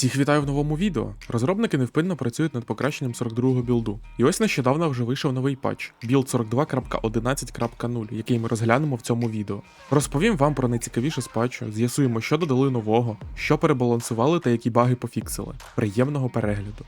Всіх вітаю в новому відео. Розробники невпинно працюють над покращенням 42-го білду. І ось нещодавно вже вийшов новий патч білд 42.11.0, який ми розглянемо в цьому відео. Розповім вам про найцікавіше з патчу, з'ясуємо, що додали нового, що перебалансували та які баги пофіксили. Приємного перегляду.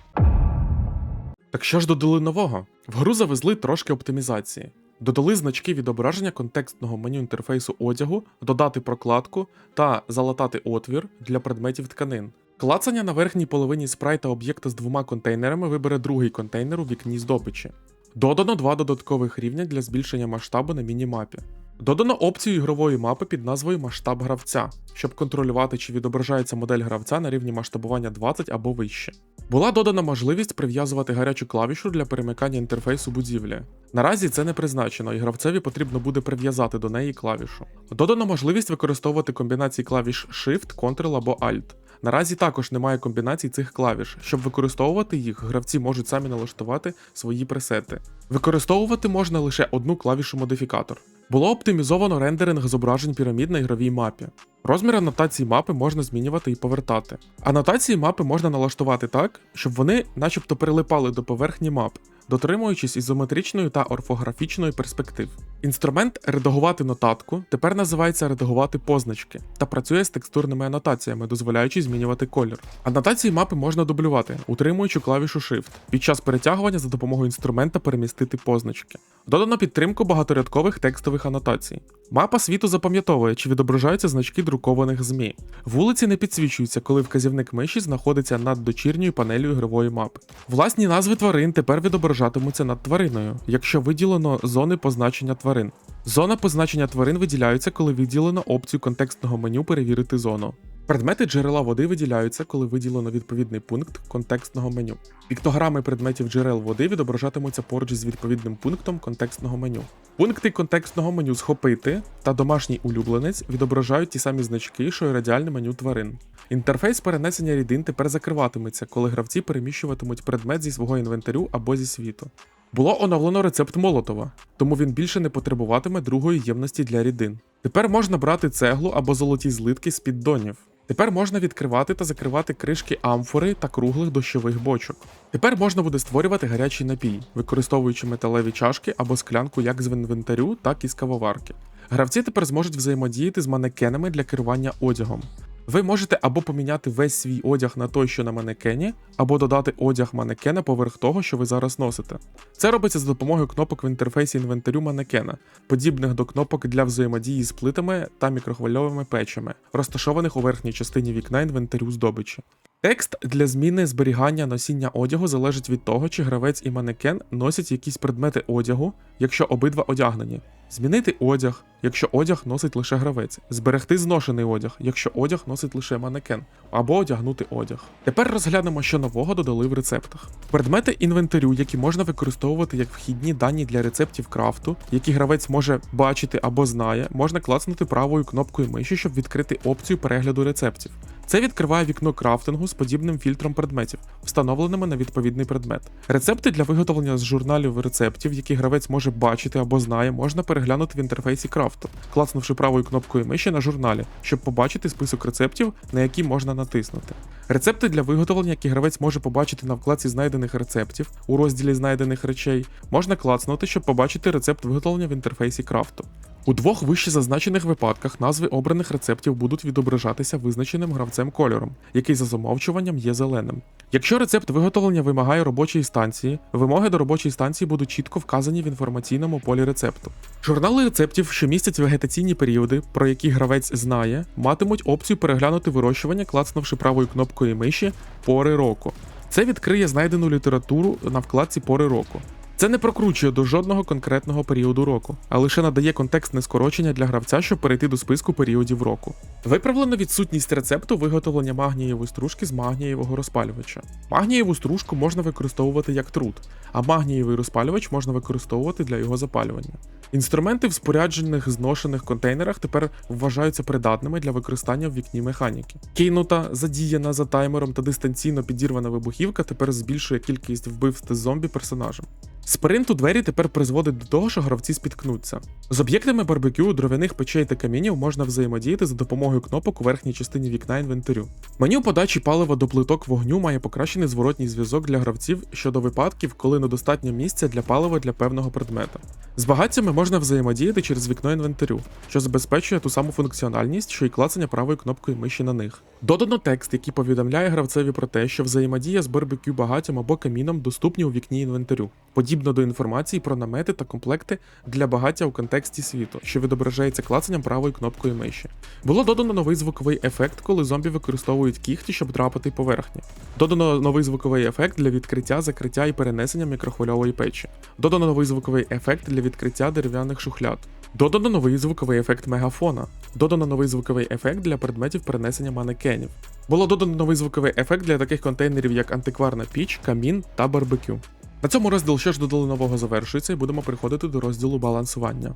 Так що ж додали нового? В гру завезли трошки оптимізації. Додали значки відображення контекстного меню інтерфейсу одягу, додати прокладку та залатати отвір для предметів тканин. Клацання на верхній половині спрайта об'єкта з двома контейнерами вибере другий контейнер у вікні здобичі. Додано два додаткових рівня для збільшення масштабу на мінімапі. Додано опцію ігрової мапи під назвою Масштаб гравця, щоб контролювати, чи відображається модель гравця на рівні масштабування 20 або вище. Була додана можливість прив'язувати гарячу клавішу для перемикання інтерфейсу будівлі. Наразі це не призначено, і гравцеві потрібно буде прив'язати до неї клавішу. Додано можливість використовувати комбінації клавіш Shift, Ctrl або Alt. Наразі також немає комбінацій цих клавіш. Щоб використовувати їх, гравці можуть самі налаштувати свої пресети. Використовувати можна лише одну клавішу модифікатор. Було оптимізовано рендеринг зображень пірамід на ігровій мапі. Розмір анотації мапи можна змінювати і повертати. Анотації мапи можна налаштувати так, щоб вони начебто прилипали до поверхні мап, дотримуючись ізометричної та орфографічної перспектив. Інструмент редагувати нотатку тепер називається редагувати позначки та працює з текстурними анотаціями, дозволяючи змінювати колір. Анотації мапи можна дублювати, утримуючи клавішу Shift. Під час перетягування за допомогою інструмента перемістити позначки. Додано підтримку багаторядкових текстових анотацій. Мапа світу запам'ятовує, чи відображаються значки друкованих ЗМІ. Вулиці не підсвічуються, коли вказівник миші знаходиться над дочірньою панелью ігрової мапи. Власні назви тварин тепер відображатимуться над твариною, якщо виділено зони позначення тварин. Зона позначення тварин виділяється, коли виділено опцію контекстного меню перевірити зону. Предмети джерела води виділяються, коли виділено відповідний пункт контекстного меню. Піктограми предметів джерел води відображатимуться поруч з відповідним пунктом контекстного меню. Пункти контекстного меню схопити та домашній улюбленець відображають ті самі значки, що й радіальне меню тварин. Інтерфейс перенесення рідин тепер закриватиметься, коли гравці переміщуватимуть предмет зі свого інвентарю або зі світу. Було оновлено рецепт Молотова, тому він більше не потребуватиме другої ємності для рідин. Тепер можна брати цеглу або золоті злитки з піддонів. Тепер можна відкривати та закривати кришки амфори та круглих дощових бочок. Тепер можна буде створювати гарячий напій, використовуючи металеві чашки або склянку як з інвентарю, так і з кавоварки. Гравці тепер зможуть взаємодіяти з манекенами для керування одягом. Ви можете або поміняти весь свій одяг на той, що на манекені, або додати одяг манекена поверх того, що ви зараз носите. Це робиться за допомогою кнопок в інтерфейсі інвентарю манекена, подібних до кнопок для взаємодії з плитами та мікрохвильовими печами, розташованих у верхній частині вікна інвентарю здобичі. Текст для зміни зберігання носіння одягу залежить від того, чи гравець і манекен носять якісь предмети одягу, якщо обидва одягнені. Змінити одяг, якщо одяг носить лише гравець, зберегти зношений одяг, якщо одяг носить лише манекен, або одягнути одяг. Тепер розглянемо, що нового додали в рецептах. Предмети інвентарю, які можна використовувати як вхідні дані для рецептів крафту, які гравець може бачити або знає, можна клацнути правою кнопкою миші, щоб відкрити опцію перегляду рецептів. Це відкриває вікно крафтингу з подібним фільтром предметів, встановленими на відповідний предмет. Рецепти для виготовлення з журналів рецептів, які гравець може бачити або знає, можна переглянути в інтерфейсі крафту, клацнувши правою кнопкою миші на журналі, щоб побачити список рецептів, на які можна натиснути. Рецепти для виготовлення, які гравець може побачити на вкладці знайдених рецептів у розділі знайдених речей, можна клацнути, щоб побачити рецепт виготовлення в інтерфейсі крафту. У двох вище зазначених випадках назви обраних рецептів будуть відображатися визначеним гравцем кольором, який за замовчуванням є зеленим. Якщо рецепт виготовлення вимагає робочої станції, вимоги до робочої станції будуть чітко вказані в інформаційному полі рецепту. Журнали рецептів, що містять вегетаційні періоди, про які гравець знає, матимуть опцію переглянути вирощування, клацнувши правою кнопкою миші пори року. Це відкриє знайдену літературу на вкладці пори року. Це не прокручує до жодного конкретного періоду року, а лише надає контекстне скорочення для гравця, щоб перейти до списку періодів року. Виправлено відсутність рецепту виготовлення магнієвої стружки з магнієвого розпалювача. Магнієву стружку можна використовувати як труд, а магнієвий розпалювач можна використовувати для його запалювання. Інструменти в споряджених зношених контейнерах тепер вважаються придатними для використання в вікні механіки. Кинута, задіяна за таймером та дистанційно підірвана вибухівка тепер збільшує кількість вбивств зомбі персонажем. Спринт у двері тепер призводить до того, що гравці спіткнуться. З об'єктами барбекю, дров'яних печей та камінів можна взаємодіяти за допомогою кнопок у верхній частині вікна інвентарю. Меню подачі палива до плиток вогню має покращений зворотній зв'язок для гравців щодо випадків, коли недостатньо місця для палива для певного предмета. З багаттями можна взаємодіяти через вікно інвентарю, що забезпечує ту саму функціональність, що й клацання правою кнопкою миші на них. Додано текст, який повідомляє гравцеві про те, що взаємодія з барбекю багаттям або каміном доступні у вікні інвентарю, подібно до інформації про намети та комплекти для багаття у контексті світу, що відображається клацанням правою кнопкою миші. Було додано новий звуковий ефект, коли зомбі використовують кіхті, щоб драпати поверхні. Додано новий звуковий ефект для відкриття, закриття і перенесення мікрохвильової печі. Додано новий звуковий ефект для відкриття дерев'яних шухляд. Додано новий звуковий ефект мегафона. Додано новий звуковий ефект для предметів перенесення манекенів. Було додано новий звуковий ефект для таких контейнерів, як антикварна піч, камін та барбекю. На цьому розділ, що ж додали нового, завершується, і будемо переходити до розділу балансування.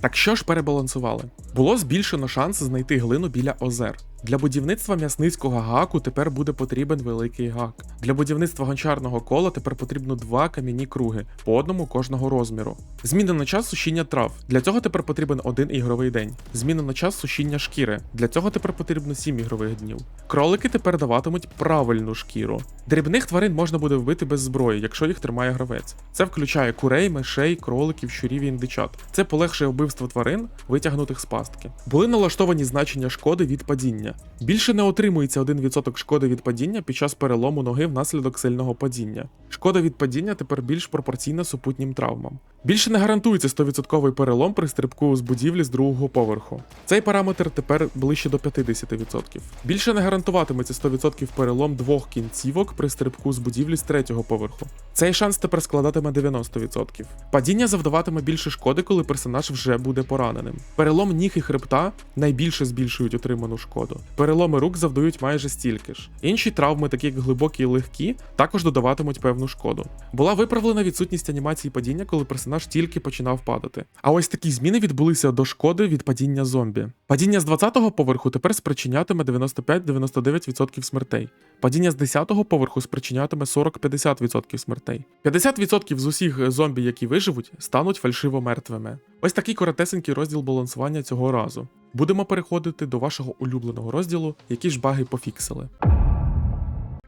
Так що ж перебалансували? Було збільшено шанс знайти глину біля озер. Для будівництва м'ясницького гаку тепер буде потрібен великий гак. Для будівництва гончарного кола тепер потрібно два кам'яні круги, по одному кожного розміру. Змінено час сушіння трав. Для цього тепер потрібен один ігровий день. Змінено час сушіння шкіри. Для цього тепер потрібно 7 ігрових днів. Кролики тепер даватимуть правильну шкіру. Дрібних тварин можна буде вбити без зброї, якщо їх тримає гравець. Це включає курей, мишей, кроликів, щурів і індичат. Це полегшує вбивство тварин, витягнутих з пастки. Були налаштовані значення шкоди від падіння. Більше не отримується 1% шкоди від падіння під час перелому ноги внаслідок сильного падіння. Шкода від падіння тепер більш пропорційна супутнім травмам. Більше не гарантується 100% перелом при стрибку з будівлі з другого поверху. Цей параметр тепер ближче до 50%. Більше не гарантуватиметься 100% перелом двох кінцівок при стрибку з будівлі з третього поверху. Цей шанс тепер складатиме 90%. Падіння завдаватиме більше шкоди, коли персонаж вже буде пораненим. Перелом ніг і хребта найбільше збільшують отриману шкоду. Переломи рук завдають майже стільки ж. Інші травми, такі як глибокі і легкі, також додаватимуть певну шкоду. Була виправлена відсутність анімації падіння, коли персонаж тільки починав падати. А ось такі зміни відбулися до шкоди від падіння зомбі. Падіння з 20-го поверху тепер спричинятиме 95-99% смертей. Падіння з 10-го поверху спричинятиме 40-50% смертей. 50% з усіх зомбі, які виживуть, стануть фальшиво мертвими. Ось такий коротесенький розділ балансування цього разу. Будемо переходити до вашого улюбленого розділу, які ж баги пофіксили.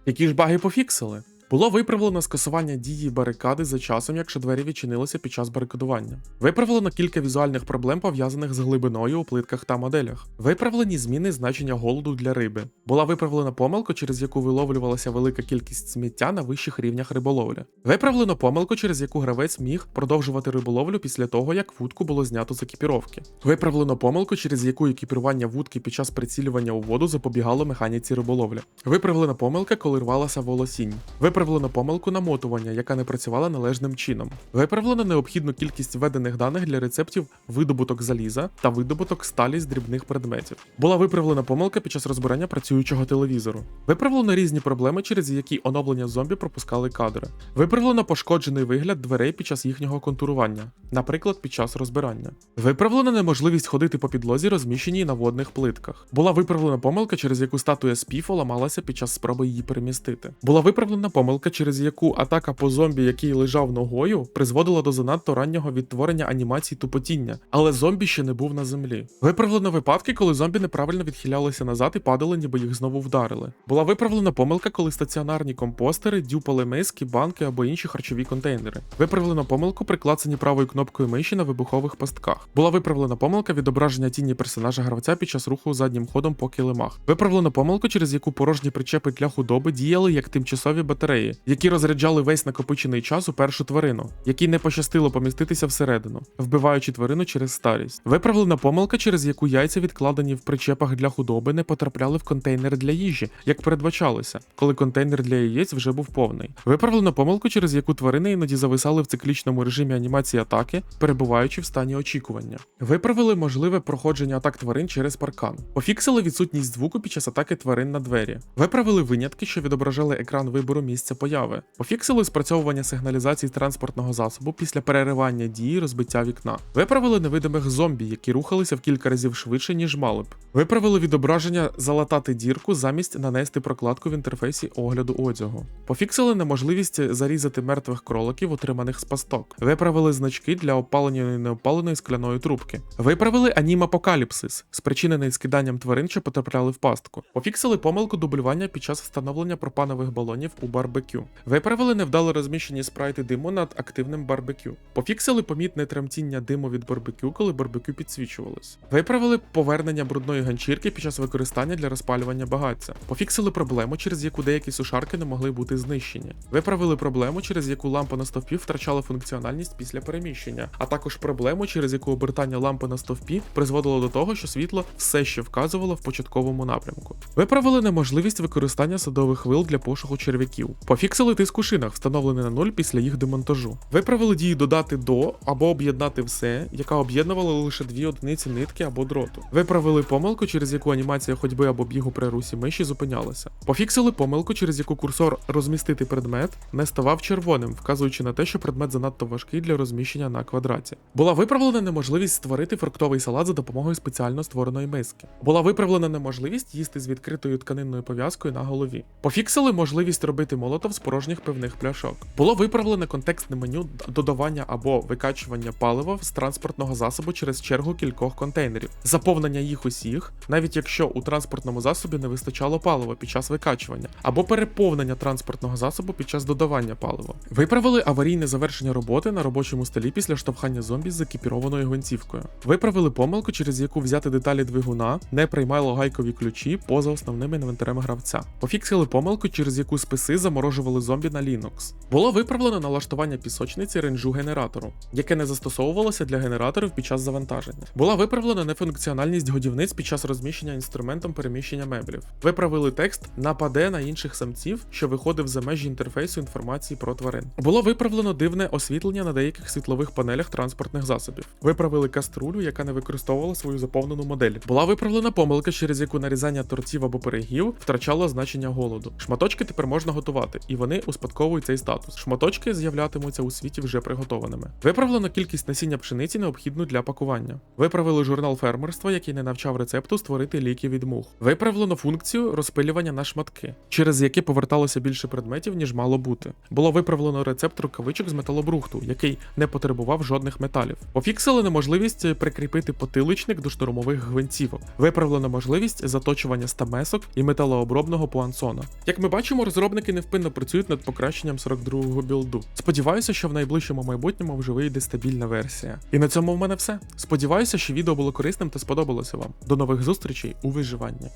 Які ж баги пофіксили? Було виправлено скасування дії барикади за часом, якщо двері відчинилися під час барикадування. Виправлено кілька візуальних проблем, пов'язаних з глибиною у плитках та моделях. Виправлені зміни значення голоду для риби. Була виправлена помилка, через яку виловлювалася велика кількість сміття на вищих рівнях риболовлі. Виправлено помилку, через яку гравець міг продовжувати риболовлю після того, як вудку було знято з екіпіровки. Виправлено помилку, через яку екіпірування вудки під час прицілювання у воду запобігало механіці риболовлі. Виправлена помилка, коли рвалася волосінь. Виправлено помилку намотування, яка не працювала належним чином. Виправлено необхідну кількість введених даних для рецептів видобуток заліза та видобуток сталі з дрібних предметів. Була виправлена помилка під час розбирання працюючого телевізору. Виправлено різні проблеми, через які оновлення зомбі пропускали кадри. Виправлено пошкоджений вигляд дверей під час їхнього контурування, наприклад, під час розбирання. Виправлено неможливість ходити по підлозі, розміщеній на водних плитках. Була виправлена помилка, через яку статуя спіфу ламалася під час спроби її перемістити. Була виправлена помилка, через яку атака по зомбі, який лежав ногою, призводила до занадто раннього відтворення анімації тупотіння, але зомбі ще не був на землі. Виправлено випадки, коли зомбі неправильно відхилялися назад і падали, ніби їх знову вдарили. Була виправлена помилка, коли стаціонарні компостери дюпали миски, банки або інші харчові контейнери. Виправлено помилку при клацанні правою кнопкою миші на вибухових пастках. Була виправлена помилка відображення тіні персонажа гравця під час руху заднім ходом по килимах. Виправлено помилку, через яку порожні причепи для худоби діяли як тимчасові батареї, які розряджали весь накопичений час у першу тварину, якій не пощастило поміститися всередину, вбиваючи тварину через старість. Виправлена помилка, через яку яйця, відкладені в причепах для худоби, не потрапляли в контейнер для їжі, як передбачалося, коли контейнер для яєць вже був повний. Виправлено помилку, через яку тварини іноді зависали в циклічному режимі анімації атаки, перебуваючи в стані очікування. Виправили можливе проходження атак тварин через паркан. Пофіксили відсутність звуку під час атаки тварин на двері. Виправили винятки, що відображали екран вибору місця місця появи. Пофіксили спрацьовування сигналізації транспортного засобу після переривання дії розбиття вікна. Виправили невидимих зомбі, які рухалися в кілька разів швидше, ніж мали б. Виправили відображення залатати дірку замість нанести прокладку в інтерфейсі огляду одягу. Пофіксили неможливість зарізати мертвих кроликів, отриманих з пасток. Виправили значки для опаленої і неопаленої скляної трубки. Виправили анім-апокаліпсис, спричинений скиданням тварин, що потрапляли в пастку. Пофіксили помилку дублювання під час встановлення пропанових балонів у барбекю. Виправили невдало розміщені спрайти диму над активним барбекю. Пофіксили помітне тремтіння диму від барбекю, коли барбекю підсвічувалось. Виправили повернення брудної ганчірки під час використання для розпалювання багаття. Пофіксили проблему, через яку деякі сушарки не могли бути знищені. Виправили проблему, через яку лампа на стовпі втрачала функціональність після переміщення, а також проблему, через яку обертання лампи на стовпі призводило до того, що світло все ще вказувало в початковому напрямку. Виправили неможливість використання садових вил для пошуку черв'яків. Пофіксили тиск у шинах, встановлений на нуль після їх демонтажу. Виправили дію додати до або об'єднати все, яка об'єднувала лише дві одиниці нитки або дроту. Виправили помилку, через яку анімація ходьби або бігу при русі миші зупинялася. Пофіксили помилку, через яку курсор розмістити предмет не ставав червоним, вказуючи на те, що предмет занадто важкий для розміщення на квадраті. Була виправлена неможливість створити фруктовий салат за допомогою спеціально створеної миски. Була виправлена неможливість їсти з відкритою тканинною пов'язкою на голові. Пофіксили можливість робити молотов з порожніх пивних пляшок. Було виправлене контекстне меню додавання або викачування палива з транспортного засобу через чергу кількох контейнерів, заповнення їх усіх, навіть якщо у транспортному засобі не вистачало палива під час викачування, або переповнення транспортного засобу під час додавання палива. Виправили аварійне завершення роботи на робочому столі після штовхання зомбі з екіпірованою гвинтівкою. Виправили помилку, через яку взяти деталі двигуна не приймало гайкові ключі поза основним інвентарем гравця. Пофіксили помилку, через яку списи заморожували зомбі на Linux. Було виправлено налаштування пісочниці ренджу генератору, яке не застосовувалося для генераторів під час завантаження. Була виправлена нефункціональність годівниць під час розміщення інструментом переміщення меблів. Виправили текст нападе на інших самців, що виходив за межі інтерфейсу інформації про тварин. Було виправлено дивне освітлення на деяких світлових панелях транспортних засобів. Виправили каструлю, яка не використовувала свою заповнену модель. Була виправлена помилка, через яку нарізання тортів або пирогів втрачало значення голоду. Шматочки тепер можна готувати, і вони успадковують цей статус. Шматочки з'являтимуться у світі вже приготованими. Виправлено кількість насіння пшениці, необхідну для пакування. Виправили журнал фермерства, який не навчав рецепту створити ліки від мух. Виправлено функцію розпилювання на шматки, через яке поверталося більше предметів, ніж мало бути. Було виправлено рецепт рукавичок з металобрухту, який не потребував жодних металів. Пофіксили неможливість прикріпити потиличник до штурмових гвинтівок. Виправлено можливість заточування стамесок і металообробного пуансона. Як ми бачимо, розробники невпинно працюють над покращенням 42-го білду. Сподіваюся, що в найближчому майбутньому вже вийде стабільна версія. І на цьому в мене все. Сподіваюся, що відео було корисним та сподобалося вам. До нових зустрічей у виживанні.